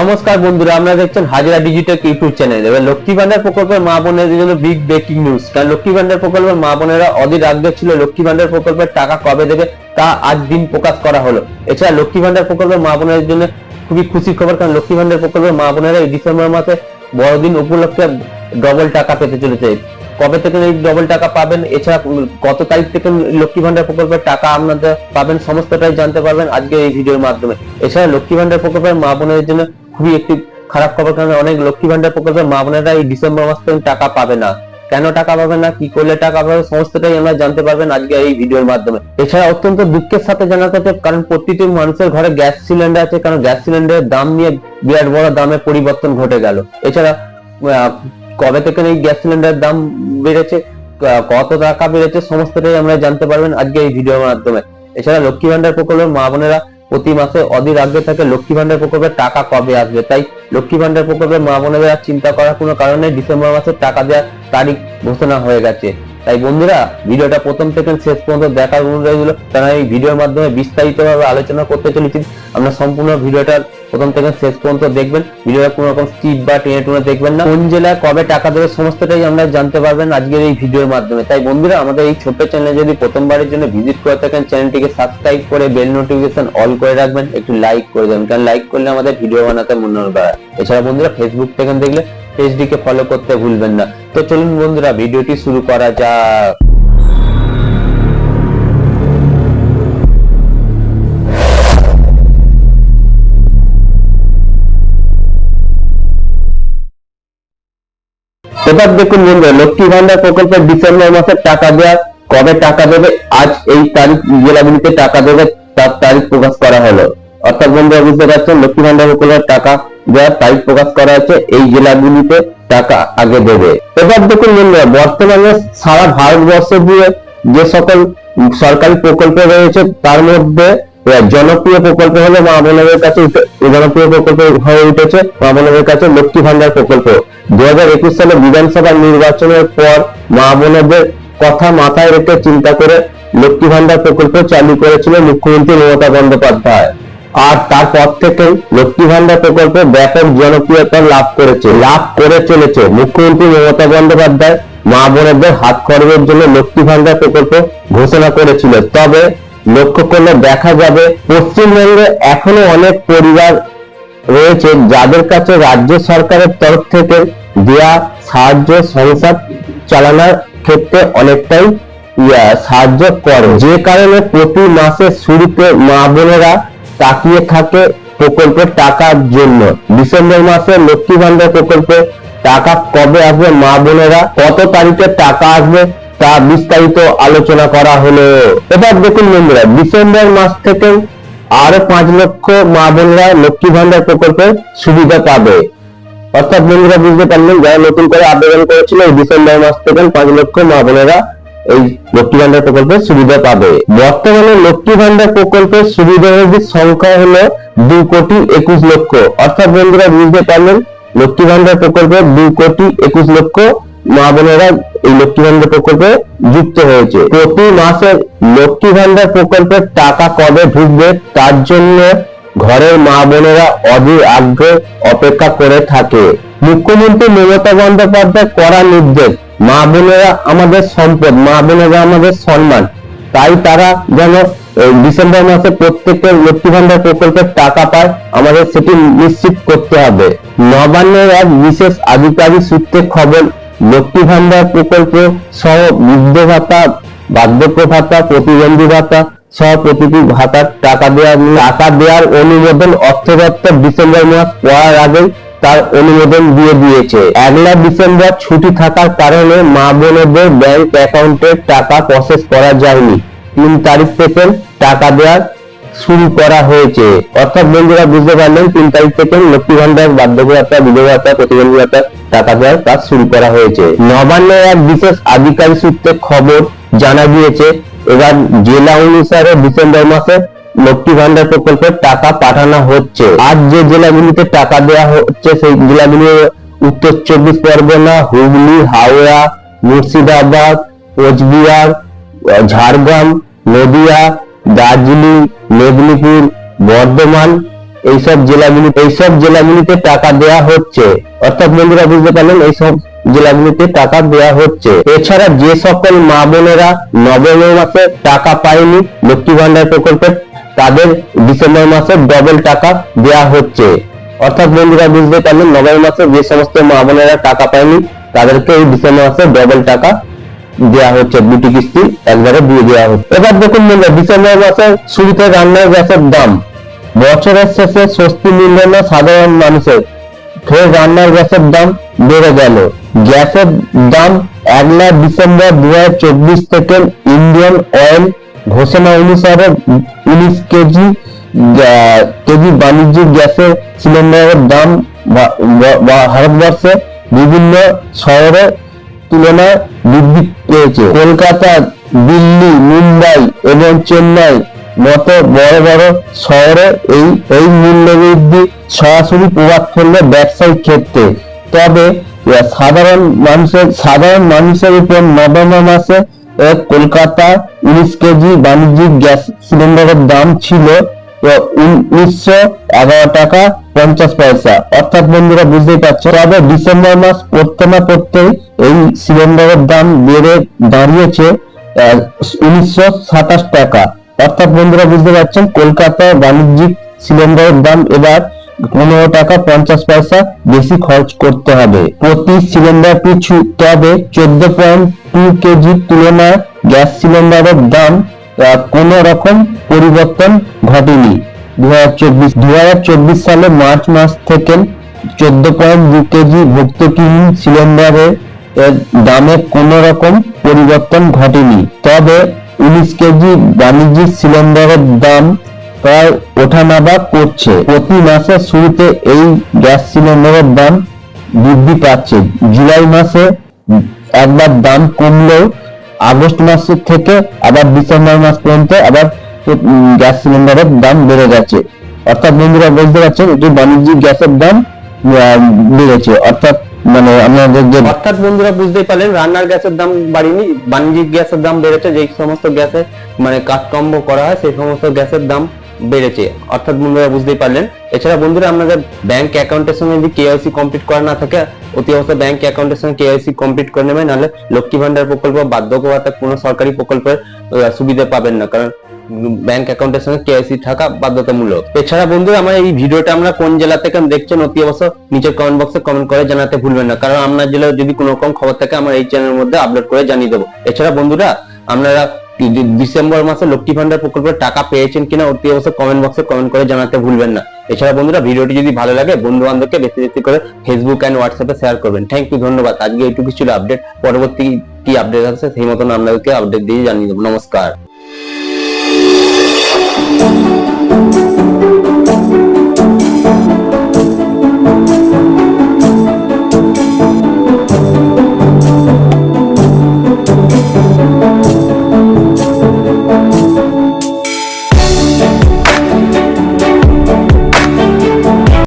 নমস্কার বন্ধুরা, আপনারা দেখছেন হাজরা ডিজিটাল ইউটিউব চ্যানেল এবার লক্ষ্মী ভান্ডার প্রকল্পের মা বোনেদের জন্য বিগ ব্রেকিং নিউজ কারণ লক্ষ্মী ভান্ডার প্রকল্পের মা বোনেরা অধীর আগ্রহ ছিল লক্ষ্মী ভান্ডার প্রকল্পের টাকা কবে দেবে তা আজ দিন প্রকাশ করা হলো। এছাড়া লক্ষ্মী ভান্ডার প্রকল্পের মা বোনেদের জন্য খুবই খুশির খবর, কারণ লক্ষ্মী ভান্ডার প্রকল্পের মা বোনেরা এই ডিসেম্বর মাসে বড়দিন উপলক্ষে ডবল টাকা পেতে চলেছে। কবে থেকে এই ডবল টাকা পাবেন? এছাড়া কত তারিখ থেকে লক্ষ্মী ভান্ডার প্রকল্পের টাকা আপনাদের পাবেন, সমস্তটাই জানতে পারবেন আজকে এই ভিডিওর মাধ্যমে। এছাড়া লক্ষ্মী ভান্ডার প্রকল্পের মা বোনের জন্য খুবই একটি খারাপ খবর, কারণ অনেক লক্ষ্মী ভান্ডার প্রকল্পের মা বোনেরা এই ডিসেম্বর মাস থেকে টাকা পাবে না। কেন টাকা পাবে না? কি করলে টাকা পাবে? সমস্তটাই আমরা জানতে পারবেন আজকে এই ভিডিওর মাধ্যমে। এছাড়া অত্যন্ত দুঃখের সাথে জানাতে হচ্ছে কারণ প্রতিটি মানুষের ঘরে গ্যাস সিলিন্ডার আছে, কারণ গ্যাস সিলিন্ডারের দাম নিয়ে বিরাট বড় দামে পরিবর্তন ঘটে গেল। এছাড়া কবে থেকে এই গ্যাস সিলিন্ডারের দাম বেড়েছে কত টাকা বেড়েছে, সমস্তটাই আমরা জানতে পারবেন আজকে এই ভিডিওর মাধ্যমে। এছাড়া লক্ষ্মী ভান্ডার প্রকল্পের মা বোনেরা প্রতি মাসে অধীর আগ্রহে থাকে লক্ষ্মী ভান্ডার প্রকল্পের টাকা কবে আসবে? তাই লক্ষ্মী ভান্ডার প্রকল্পের মা বোনেরা চিন্তা করার কোনো কারণে ডিসেম্বর মাসে টাকা দেওয়ার তারিখ ঘোষণা হয়ে গেছে। তাই বন্ধুরা, ভিডিওটা প্রথম থেকে শেষ পর্যন্ত দেখার অনুরোধ রইল। কারণ এই ভিডিওর মাধ্যমে বিস্তারিতভাবে আলোচনা করতে চলেছি। আমরা সম্পূর্ণ ভিডিওটা প্রথম থেকে শেষ পর্যন্ত দেখবেন। ভিডিওটা কোনো রকম স্কিপ বা টেনে টুনে দেখবেন না। কোন জেলায় কবে টাকা দেবে, সমস্তটাই আমরা জানতে পারবেন আজকের এই ভিডিওর মাধ্যমে। তাই বন্ধুরা, আমাদের এই ছোট্ট চ্যানেলে যদি প্রথমবারের জন্য ভিজিট করে থাকেন চ্যানেলটিকে সাবস্ক্রাইব করে বেল নোটিফিকেশন অল করে রাখবেন। একটু লাইক করে দেবেন। কারণ লাইক করলে আমাদের ভিডিও বানাতে মনে হবে এছাড়া বন্ধুরা ফেসবুক থেকে দেখলে পেজটিকে ফলো করতে ভুলবেন না। তো চলুন বন্ধুরা, ভিডিওটি শুরু করা যাক। এবার দেখুন বন্ধুরা, লক্ষ্মী ভান্ডার প্রকল্পের ডিসেম্বর মাসের টাকা দেওয়া কবে টাকা দেবে? আজ এই তারিখ জেলাগুলিতে টাকা দেবে, তার তারিখ প্রকাশ করা হলো। অর্থাৎ বন্ধুরা বুঝতে পারছেন, লক্ষ্মী ভান্ডার প্রকল্পের টাকা দেওয়ার তারিখ প্রকাশ করা হচ্ছে এই জেলাগুলিতে টাকা আগে দেবে। এবার দেখুন বন্ধুরা বর্তমানে সারা ভারতবর্ষ জুড়ে যে সকল সরকারি প্রকল্প রয়েছে, তার মধ্যে জনপ্রিয় প্রকল্প হলো মা বোনেদের কাছে জনপ্রিয় প্রকল্প হয়ে উঠেছে মা বোনেদের কাছে লক্ষ্মী ভান্ডার প্রকল্প। দু হাজার একুশ সালে বিধানসভা নির্বাচনের পর মা বোনেদের কথা মাথায় রেখে চিন্তা করে লক্ষ্মী ভান্ডার প্রকল্প চালু করেছিল মুখ্যমন্ত্রী মমতা বন্দ্যোপাধ্যায়। আর তারপর থেকে লক্ষ্মী ভান্ডার প্রকল্প ব্যাপক জনপ্রিয়তা লাভ করেছে। লাভ করে চলেছে মুখ্যমন্ত্রী মমতা বন্দ্যোপাধ্যায়। মা বোনেদের হাত খরচের জন্য লক্ষ্মী ভান্ডার প্রকল্প ঘোষণা করেছিল। তবে লক্ষ্য করলে দেখা যাবে, পশ্চিমবঙ্গে এখনও অনেক পরিবার রয়েছে যাদের কাছে রাজ্য সরকারের তরফ থেকে দেয়া সাহায্য সংসার চালানোর ক্ষেত্রে অনেকটাই সাহায্য করে। যে কারণে প্রতি মাসের শুরুতে মা বোনেরা তাকিয়ে থাকে প্রকল্পের টাকার জন্য। ডিসেম্বর মাসে লক্ষ্মী ভান্ডার প্রকল্পে টাকা কবে আসবে মা বোনেরা, কত তারিখে টাকা আসবে তা বিস্তারিত আলোচনা করা হলো। এবার দেখুন বন্ধুরা, ডিসেম্বর মাস থেকে আরও পাঁচ লক্ষ মা বোনেরা লক্ষ্মী ভান্ডার প্রকল্পের সুবিধা পাবে। অর্থাৎ বন্ধুরা বুঝতে পারলেন, যারা নতুন করে আবেদন করেছিল ডিসেম্বর মাস থেকে পাঁচ লক্ষ মা বোনেরা এই লক্ষ্মী ভান্ডার প্রকল্পের সুবিধা পাবে। বর্তমানে লক্ষ্মী ভান্ডার প্রকল্পের সুবিধাভোগীর সংখ্যা হলো দু কোটি একুশ লক্ষ। অর্থাৎ বন্ধুরা, বুঝতে পারলেন লক্ষ্মী ভান্ডার প্রকল্পে দু কোটি একুশ লক্ষ মা বোনেরা এই লক্ষ্মী ভান্ডার প্রকল্পে যুক্ত হয়েছে। প্রতি মাসে লক্ষ্মী ভান্ডার প্রকল্পের টাকা কবে ঢুকবে তার জন্য ঘরের মা বোনেরা অধীর আগ্রহে অপেক্ষা করে থাকে। মুখ্যমন্ত্রী মমতা বন্দ্যোপাধ্যায় করা নির্দেশ, মা বোনেরা আমাদের সম্পদ, মা বোনেরা আমাদের সম্মান। তাই তারা যেন ডিসেম্বর মাসে প্রত্যেকের লক্ষ্মী ভান্ডার প্রকল্পের টাকা পায়, আমাদের সেটি নিশ্চিত করতে হবে। নবান্নের এক বিশেষ আধিকারিক সূত্রে খবর লক্ষ্মী ভান্ডার প্রকল্প সহ বৃদ্ধ ভাতা বার্ধক্য ভাতা প্রতিবন্ধী ভাতা সহ প্রতিটি ভাতার টাকা দেওয়ার টাকা দেওয়ার অনুমোদন অর্থ ডিসেম্বর মাস পড়ার আগে তার অনুমোদন দিয়ে দিয়েছে। একলা ডিসেম্বর ছুটি থাকার কারণে মা বোনদের ব্যাংক অ্যাকাউন্টে টাকা প্রসেস করা যায়নি। তিন তারিখ থেকে টাকা দেওয়ার শুরু করা হয়েছে। অর্থাৎ বন্ধুরা বুঝতে পারলেন, তিন তারিখ থেকে লক্ষ্মী ভান্ডার বার্ধক্য ভাতা বিধবা ভাতা প্রতিবন্ধী টাকা দেওয়ার কাজ শুরু করা হয়েছে। নবান্নের এক বিশেষ আধিকারিক সূত্রে খবর জানা গিয়েছে এবার জেলা অনুসারে ডিসেম্বর মাসে লক্ষ্মী ভান্ডার প্রকল্পের টাকা পাঠানো হচ্ছে। আজ যে জেলাগুলিতে টাকা দেওয়া হচ্ছে, সেই জেলাগুলি উত্তর চব্বিশ পরগনা, হুগলি, হাওড়া, মুর্শিদাবাদ, কোচবিহার, ঝাড়গ্রাম, নদিয়া, দার্জিলিং, মেদিনীপুর, বর্ধমান এইসব জেলাগুলি এইসব জেলাগুলিতে টাকা দেওয়া হচ্ছে। অর্থাৎ বন্ধুরা বুঝতে পারলেন, এইসব জেলাগুলিতে টাকা দেওয়া হচ্ছে। এছাড়া যে সকল মা বোনেরা নভেম্বর মাসে টাকা পায়নি, লক্ষ্মী ভান্ডার প্রকল্পে তাদের ডিসেম্বর মাসে ডবল টাকা দেওয়া হচ্ছে। অর্থাৎ বন্ধুরা, বুঝতে পারলেন নভেম্বর মাসে যে সমস্ত মা বোনেরা টাকা পায়নি তাদেরকে এই ডিসেম্বর মাসে ডবল টাকা দেওয়া হচ্ছে। দুটি কিস্তি একবারে দিয়ে দেওয়া হচ্ছে। এবার দেখুন বন্ধুরা, ডিসেম্বর মাসে শুরুতে রান্নার গ্যাসের দাম। বছরের শেষে স্বস্তি মিলল না সাধারণ মানুষের। ফের রান্নার গ্যাসের দাম বেড়ে গেল। গ্যাসের দাম একলা ডিসেম্বর দু থেকে ইন্ডিয়ান অয়েল ঘোষণা অনুসারে উনিশ কেজি কেজি বাণিজ্যিক গ্যাসের সিলিন্ডারের দাম ভারতবর্ষে বিভিন্ন শহরে তুলনায় বৃদ্ধি পেয়েছে। কলকাতা, দিল্লি, মুম্বাই এবং চেন্নাই মতো বড় বড় শহরে এই এই মূল্য বৃদ্ধি সরাসরি প্রভাব ফেলবে ব্যবসায়িক ক্ষেত্রে। তবে সাধারণ মানুষের সাধারণ মানুষের উপর নভেম্বর মাসে কলকাতা উনিশ কেজি বাণিজ্যিক গ্যাস সিলিন্ডারের দাম ছিল উনিশশো এগারো টাকা পঞ্চাশ পয়সা। অর্থাৎ বন্ধুরা বুঝতেই পারছ, তবে ডিসেম্বর মাস পড়তে না পড়তেই এই সিলিন্ডারের দাম বেড়ে দাঁড়িয়েছে উনিশশো সাতাশ টাকা। অর্থাৎ বন্ধুরা বুঝতে পারছেন কলকাতায় বাণিজ্যিক সিলিন্ডারের দাম এবার পনেরো টাকা পঞ্চাশ পয়সা বেশি খরচ করতে হবে। প্রতি সিলিন্ডার পিছু, তবে চোদ্দ পয়েন্ট টু কেজির তুলনায় গ্যাস সিলিন্ডারের দাম কোনো রকম পরিবর্তন ঘটেনি। দু হাজার চব্বিশ সালে মার্চ মাস থেকে চোদ্দ পয়েন্ট দু কেজি ভুক্তকিহীন সিলিন্ডারের দামে কোনো রকম পরিবর্তন ঘটেনি। তবে উনিশ কেজি বাণিজ্যিক সিলিন্ডারের দাম প্রায় ওঠানামা করছে। প্রতি মাসের শুরুতে এই গ্যাস সিলিন্ডারের দাম বৃদ্ধি পাচ্ছে। জুলাই মাসে একবার দাম কমলেও আগস্ট মাস থেকে আবার ডিসেম্বর মাস পর্যন্ত আবার গ্যাস সিলিন্ডারের দাম বেড়ে যাচ্ছে। অর্থাৎ বন্ধুরা, বুঝতে পারছেন? এটি বাণিজ্যিক গ্যাসের দাম বেড়েছে। অর্থাৎ মানে আমাদের যে অর্থাৎ বন্ধুরা বুঝতেই পারলেন, রান্নার গ্যাসের দাম বাড়েনি, বাণিজ্যিক গ্যাসের দাম বেড়েছে, যেই সমস্ত গ্যাসে মানে কাঠকম্ব করা হয়, সেই সমস্ত গ্যাসের দাম বেড়েছে। অর্থাৎ বন্ধুরা বুঝতেই পারলেন। এছাড়া বন্ধুরা, আপনাদের ব্যাংক অ্যাকাউন্টের সঙ্গে যদি কেওয়াইসি কমপ্লিট করা না থাকে, অতি অবশ্যই ব্যাংক অ্যাকাউন্টের সঙ্গে কেওয়াইসি কমপ্লিট করে নেবেন, নাহলে লক্ষ্মী ভান্ডার প্রকল্প বার্ধক্য ভাতা কোনো সরকারি প্রকল্পের সুবিধা পাবেন না। কারণ ব্যাংক অ্যাকাউন্টের সঙ্গে কেআইসি থাকা বাধ্যতামূলক। এছাড়া বন্ধুরা, আমার এই ভিডিওটা আমরা কোন জেলা থেকে দেখছেন, অতি অবশ্য নিচের কমেন্ট বক্সে কমেন্ট করে জানাতে ভুলবেন না। কারণ আপনার জেলায় যদি কোনো রকম খবর থাকে, আমরা এই চ্যানেলের মধ্যে আপলোড করে জানিয়ে দেবো। এছাড়া বন্ধুরা, আপনারা ডিসেম্বর মাসে লক্ষ্মী ভান্ডার প্রকল্পের টাকা পেয়েছেন কিনা, অতি অবশ্যই কমেন্ট বক্সে কমেন্ট করে জানাতে ভুলবেন না। এছাড়া বন্ধুরা, ভিডিওটি যদি ভালো লাগে বন্ধু বান্ধবকে বেশি বেশি করে ফেসবুক অ্যান্ড হোয়াটসঅ্যাপে শেয়ার করবেন। থ্যাংক ইউ ধন্যবাদ। আজকে এইটুকু ছিল আপডেট পরবর্তী কি আপডেট আছে, সেই মতন আপনাদেরকে আপডেট দিয়ে জানিয়ে দেবো। নমস্কার।